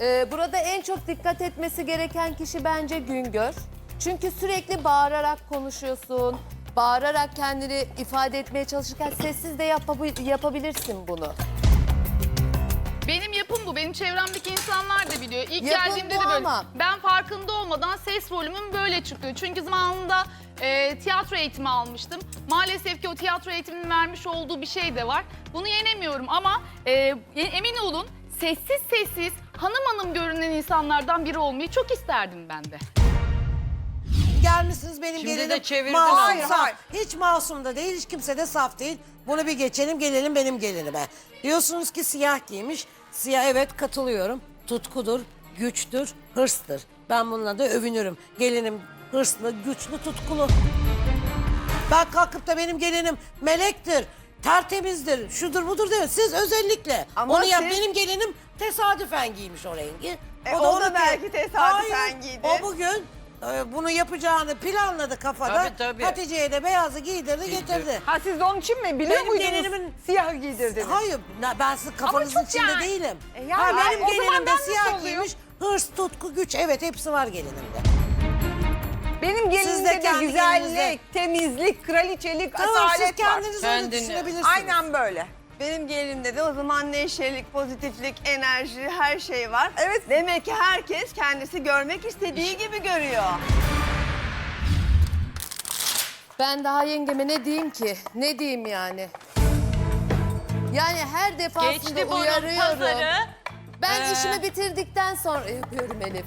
Ee, burada en çok dikkat etmesi gereken kişi bence Güngör. Çünkü sürekli bağırarak konuşuyorsun. Bağırarak kendini ifade etmeye çalışırken sessiz de yapabi- yapabilirsin bunu. Benim yapım bu. Benim çevremdeki insanlar da biliyor. İlk Yapım geldiğimde bu de böyle. ama- Ben farkında olmadan ses volümüm böyle çıktı. Çünkü zamanında e, tiyatro eğitimi almıştım. Maalesef ki o tiyatro eğitiminin vermiş olduğu bir şey de var. Bunu yenemiyorum ama e, emin olun sessiz sessiz hanım hanım görünen insanlardan biri olmayı çok isterdim ben de. Gelmişsiniz benim Şimdi gelinim de çevirdin masum Hayır, hayır. Hiç masum da değil, hiç kimse de saf değil. Bunu bir geçelim, gelelim benim gelinime. Diyorsunuz ki siyah giymiş. Siyah evet katılıyorum. Tutkudur, güçtür, hırstır. Ben bununla da övünürüm. Gelinim hırslı, güçlü, tutkulu. Ben kalkıp da benim gelinim melektir, tertemizdir, şudur budur diyor. Siz özellikle Ama onu yap. siz- Benim gelinim tesadüfen giymiş o rengi. E, o da onu belki giy- tesadüfen Hayır, giydi. O bugün e, bunu yapacağını planladı kafada. Tabii, tabii. Hatice'ye de beyazı giydirdi getirdi. Ha siz de onun için mi? Biliyor Benim muydunuz gelinimin- siyahı giydirdiniz? Hayır na- ben sizin kafanızın çok içinde yani. değilim. E, yani ha, benim o zaman gelinim de ben nasıl siyah oluyor? giymiş. Hırs, tutku, güç evet hepsi var gelinimde. Benim Siz de gelinimde de, kendi güzellik, temizlik, kraliçelik, Tamam siz asalet var. kendiniz öyle Kendini- düşünebilirsiniz. Aynen böyle. Benim gelinimde de o zaman neşelik, pozitiflik, enerji her şey var. Evet. Demek ki herkes kendisi görmek istediği gibi görüyor. Ben daha yengeme ne diyeyim ki? Ne diyeyim yani? Yani her defasında Geçti bunun uyarıyorum. pazarı. Ben Ee? işimi bitirdikten sonra yapıyorum Elif.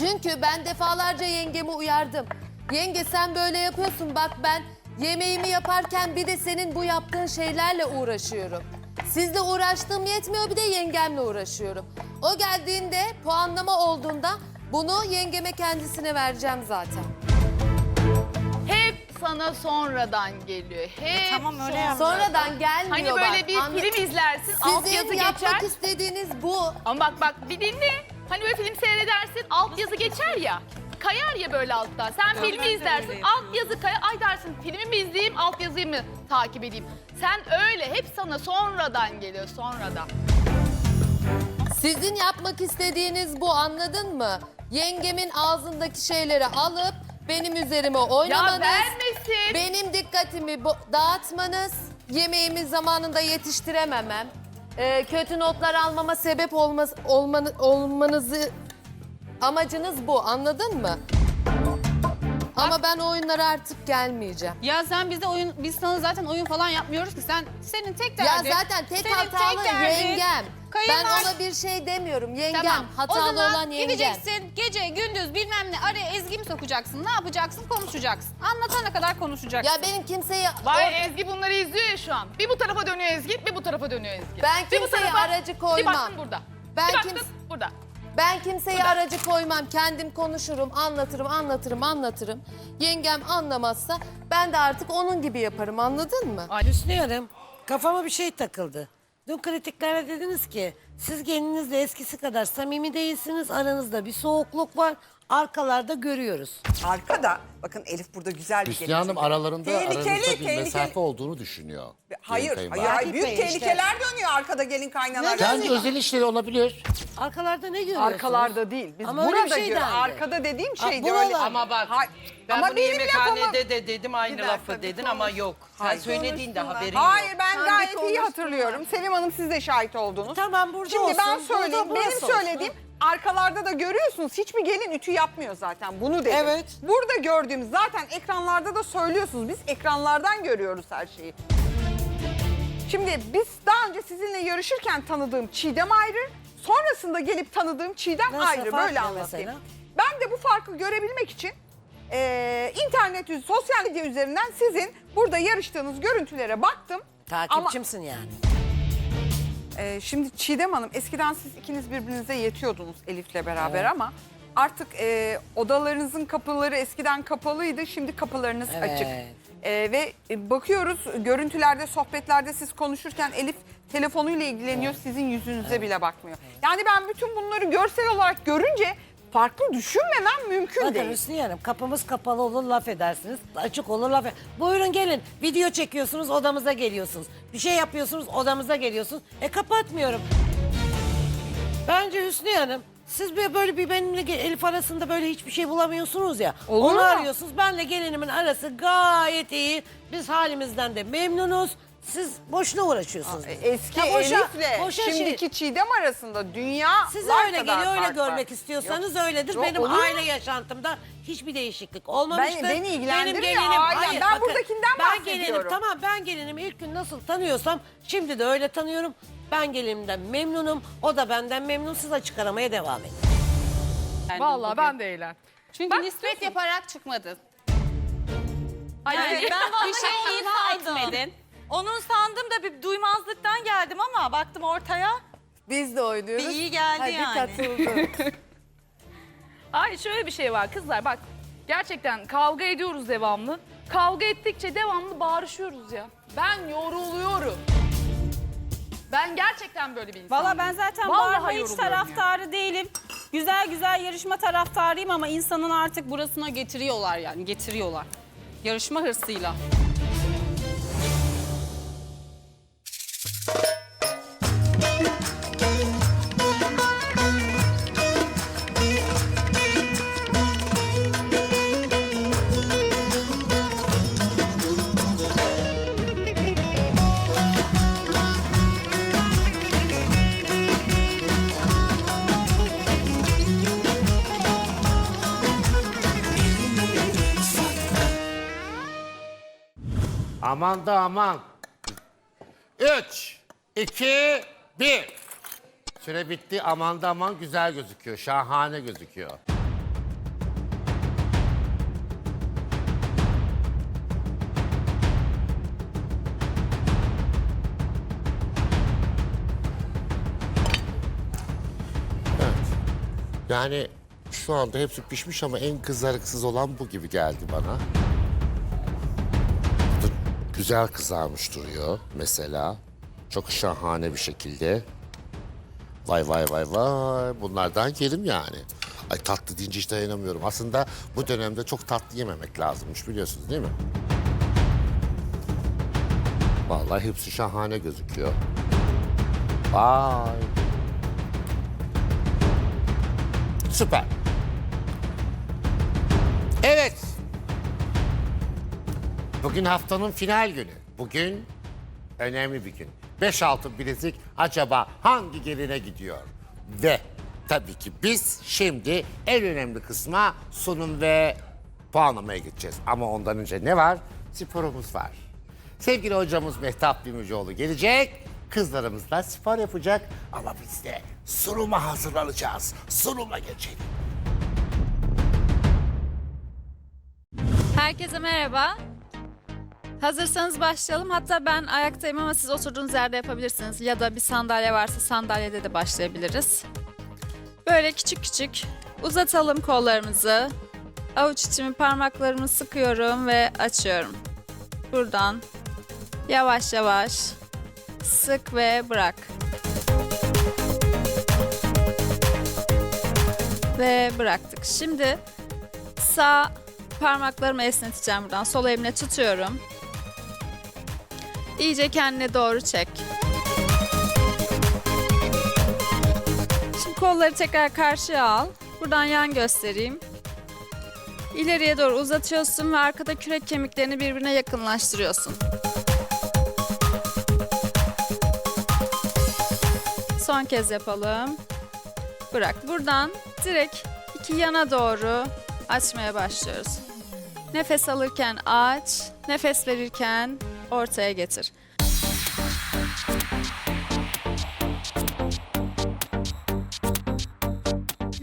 Çünkü ben defalarca yengemi uyardım. Yenge sen böyle yapıyorsun bak ben yemeğimi yaparken bir de senin bu yaptığın şeylerle uğraşıyorum. Sizle uğraştığım yetmiyor bir de yengemle uğraşıyorum. O geldiğinde puanlama olduğunda bunu yengeme kendisine vereceğim zaten. Hep sana sonradan geliyor. Hep tamam, öyle yap. Sonradan gelmiyor Hani böyle bak. bir Anla- film izlersin, Sizin yapmak geçer. istediğiniz bu. Ama bak bak bir dinle. Hani böyle film seyredersin, alt yazı geçer ya. Kayar ya böyle altta. Sen filmi izlersin, alt yazı kayar. Ay dersin filmi mi izleyeyim, alt yazıyı mı takip edeyim? Sen öyle, hep sana sonradan geliyor, sonradan. Sizin yapmak istediğiniz bu anladın mı? Yengemin ağzındaki şeyleri alıp benim üzerime Ya oynamanız, vermesin. benim dikkatimi bo- dağıtmanız, yemeğimi zamanında yetiştirememem, e, kötü notlar almama sebep olmaz, olmanı, olmanızı amacınız bu anladın mı? Ama ben oyunlara artık gelmeyeceğim. Ya sen bize oyun, biz sana zaten oyun falan yapmıyoruz ki. Sen senin tek Ya derdin. zaten tek senin hatalı tek derdin, yengem. Ben kayınval- ona bir şey demiyorum. Yengem, Tamam. hatalı o zaman olan yengem. gideceksin gece gündüz bilmem ne araya ezgi mi sokacaksın? Ne yapacaksın? Konuşacaksın. Anlatana kadar konuşacaksın. Ya benim kimseyi... Vay o- Ezgi bunları izliyor ya şu an. Bir bu tarafa dönüyor Ezgi, bir bu tarafa dönüyor Ezgi. Ben Bir bu kimseye tarafa, aracı koymam. Bir baktın burada. Ben bir baktın kims- burada. Ben kimseye aracı koymam. Kendim konuşurum, anlatırım, anlatırım, anlatırım. Yengem anlamazsa ben de artık onun gibi yaparım anladın mı? Düşünüyorum. Kafama bir şey takıldı. Dün kritiklere dediniz ki siz gelinizle eskisi kadar samimi değilsiniz. Aranızda bir soğukluk var. Arkalarda görüyoruz. Arkada, bakın Elif burada güzel bir Hüsnü Hanım aralarında Tehlikeli, aranızda bir tehlikeli. mesafe olduğunu düşünüyor. Hayır, hayır, kayınvalide. hayır. Büyük Bey işte. tehlikeler dönüyor arkada gelin kaynanalar. Kendi özel işleri olabilir. Arkalarda ne görüyorsunuz? Arkalarda değil. Biz Ama öyle burada bir şey görüyoruz. dendi. Arkada dediğim Ha, şey de buralar. öyle. Ama bak Hay- ben ama bunu benim yemekhanede lafımı- de dedim aynı Bir dakika, lafı dedin ama yok. Sen Hayır. söylediğinde haberin Hayır yok. ben Sen bir gayet iyi konuştun hatırlıyorum. Selim Hanım siz de şahit oldunuz. Tamam, burada Şimdi ben olsun, söyleyeyim. burada Benim burası olsun. söylediğim arkalarda da görüyorsunuz hiçbir gelin ütü yapmıyor zaten. Bunu dedim. Evet. Burada gördüğümüz zaten ekranlarda da söylüyorsunuz. Biz ekranlardan görüyoruz her şeyi. Şimdi biz daha önce sizinle yarışırken tanıdığım Çiğdem ayrı. Sonrasında gelip tanıdığım Çiğdem Nasıl, ayrı. Böyle anlatayım. mesela? Ben de bu farkı görebilmek için eee internet, sosyal medya üzerinden sizin burada yarıştığınız görüntülere baktım. Ama Takipçimsin yani. Ee, şimdi Çiğdem Hanım eskiden siz ikiniz birbirinize yetiyordunuz Elif'le beraber ama artık e, odalarınızın kapıları eskiden kapalıydı şimdi kapılarınız Evet. açık. E, ve e, bakıyoruz görüntülerde sohbetlerde siz konuşurken Elif telefonuyla ilgileniyor sizin yüzünüze bile bakmıyor. Yani ben bütün bunları görsel olarak görünce farklı düşünmemem mümkün Bakın değil. Hüsniye Hanım kapımız kapalı olur laf edersiniz. Açık olur laf eder. Buyurun gelin video çekiyorsunuz odamıza geliyorsunuz. Bir şey yapıyorsunuz odamıza geliyorsunuz. E kapatmıyorum. Bence Hüsnü Hanım siz bir böyle bir benimle Elif arasında böyle hiçbir şey bulamıyorsunuz ya. Olur Onu mu? arıyorsunuz. Benle gelinimin arası gayet iyi. Biz halimizden de memnunuz. Siz boşuna uğraşıyorsunuz. Eski Ya boşa- Elif'le boşa şey- şimdiki Çiğdem arasında dünya Size öyle geliyor, öyle görmek istiyorsanız öyledir. Yok, Benim olur mu? aile yaşantımda hiçbir değişiklik olmamıştır. Ben- beni ilgilendirmiyor. Benim gelinim, Aynen, ben buradakinden ben gelinim, bahsediyorum. tamam ben gelinimi ilk gün nasıl tanıyorsam şimdi de öyle tanıyorum. Ben gelinimden memnunum. O da benden memnun. Siz açık aramaya devam edin. Vallahi ben de eğlen. Çünkü nispet yaparak çıkmadın. Yani ben Bir şey ima etmedin. Onun sandım da bir duymazlıktan geldim ama baktım ortaya Biz de oynuyoruz. bir iyi geldi yani. Ay şöyle bir şey var kızlar bak. Gerçekten kavga ediyoruz devamlı. Kavga ettikçe devamlı bağırışıyoruz ya. Ben yoruluyorum. Ben gerçekten böyle bir insanım. Valla ben zaten Vallahi bağırma hiç yoruluyorum taraftarı değilim. Güzel güzel yarışma taraftarıyım ama insanın artık burasına getiriyorlar yani getiriyorlar. Yarışma hırsıyla. Aman da aman. Üç, iki, bir. Süre bitti. Aman da aman güzel gözüküyor. Şahane gözüküyor. Yani şu anda hepsi pişmiş ama en kızarıksız olan bu gibi geldi bana. Güzel kızarmış duruyor mesela. Çok şahane bir şekilde. Vay vay vay vay. Bunlardan yerim yani. Ay tatlı deyince hiç dayanamıyorum. Aslında bu dönemde çok tatlı yememek lazımmış biliyorsunuz değil mi? Vallahi hepsi şahane gözüküyor. Vay. Süper. Bugün haftanın final günü. Bugün önemli bir gün. 5 altın bilezik acaba hangi geline gidiyor? Ve tabii ki biz şimdi en önemli kısma sunum ve puanlamaya gideceğiz. Ama ondan önce ne var? Sporumuz var. Sevgili hocamız Mehtap Demircioğlu gelecek. Kızlarımızla spor yapacak ama biz de sunuma hazırlanacağız. Sunuma geçelim. Herkese merhaba. Hazırsanız başlayalım. Hatta ben ayaktayım ama siz oturduğunuz yerde yapabilirsiniz. Ya da bir sandalye varsa sandalyede de başlayabiliriz. Böyle küçük küçük uzatalım kollarımızı. Avuç içimi parmaklarımı sıkıyorum ve açıyorum. Buradan yavaş yavaş sık ve bırak. Ve bıraktık. Şimdi sağ parmaklarımı esneteceğim buradan. Sol elimle tutuyorum. İyice kendine doğru çek. Şimdi kolları tekrar karşıya al. Buradan yan göstereyim. İleriye doğru uzatıyorsun ve arkada kürek kemiklerini birbirine yakınlaştırıyorsun. Son kez yapalım. Bırak. Buradan direkt iki yana doğru açmaya başlıyoruz. Nefes alırken aç, nefes verirken ortaya getir.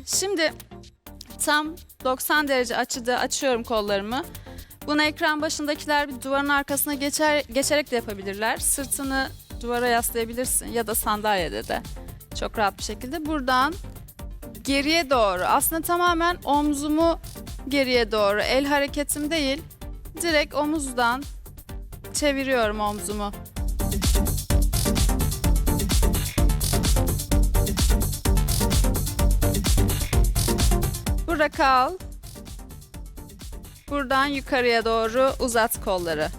Şimdi tam 90 derece açıda açıyorum kollarımı. Bunu ekran başındakiler bir duvarın arkasına geçer, geçerek de yapabilirler. Sırtını duvara yaslayabilirsin ya da sandalyede de çok rahat bir şekilde. Buradan geriye doğru aslında tamamen omzumu geriye doğru el hareketim değil direkt omuzdan çeviriyorum omzumu. Burada kal. Buradan yukarıya doğru uzat kolları.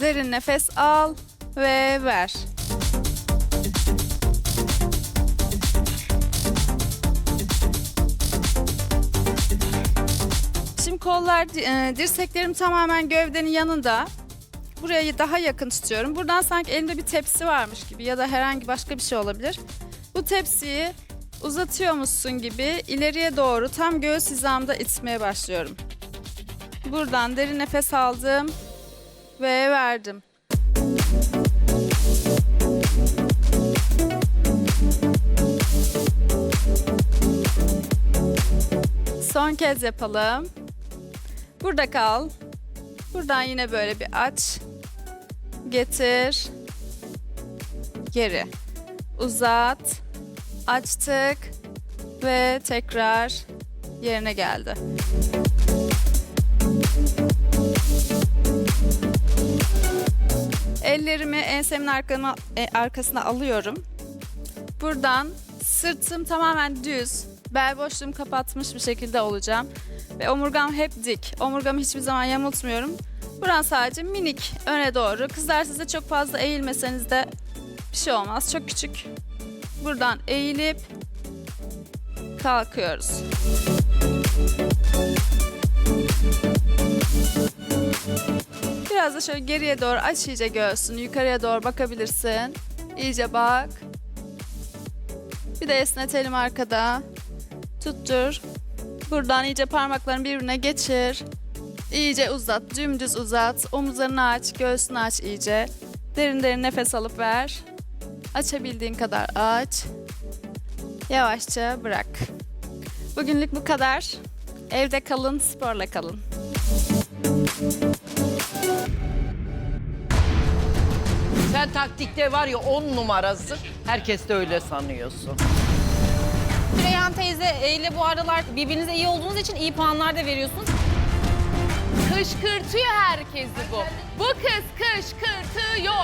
Derin nefes al ve ver. Şimdi kollar, e, dirseklerim tamamen gövdenin yanında. Burayı daha yakın tutuyorum. Buradan sanki elimde bir tepsi varmış gibi ya da herhangi başka bir şey olabilir. Bu tepsiyi uzatıyormuşsun gibi ileriye doğru tam göğüs hizamda itmeye başlıyorum. Buradan derin nefes aldım ve verdim. Son kez yapalım. Burada kal. Buradan yine böyle bir aç. Getir. Geri. Uzat. Açtık. Ve tekrar yerine geldi. Ellerimi ensemin arkama, e, arkasına alıyorum. Buradan sırtım tamamen düz, bel boşluğumu kapatmış bir şekilde olacağım. Ve omurgam hep dik. Omurgamı hiçbir zaman yamultmuyorum. Buran sadece minik öne doğru. Kızlar size çok fazla eğilmeseniz de bir şey olmaz. Çok küçük. Buradan eğilip kalkıyoruz. Biraz da şöyle geriye doğru aç iyice göğsünü. Yukarıya doğru bakabilirsin. İyice bak. Bir de esnetelim arkada. Tuttur. Buradan iyice parmaklarını birbirine geçir. İyice uzat, dümdüz uzat. Omuzlarını aç, göğsünü aç iyice. Derin derin nefes alıp ver. Açabildiğin kadar aç. Yavaşça bırak. Bugünlük bu kadar. Evde kalın, sporla kalın. Sen taktikte var ya on numarası. Herkes de öyle sanıyorsun. Reyhan teyze ile bu aralar birbirinize iyi olduğunuz için iyi puanlar da veriyorsunuz. Kışkırtıyor herkesi bu. Bu kız kışkırtıyor.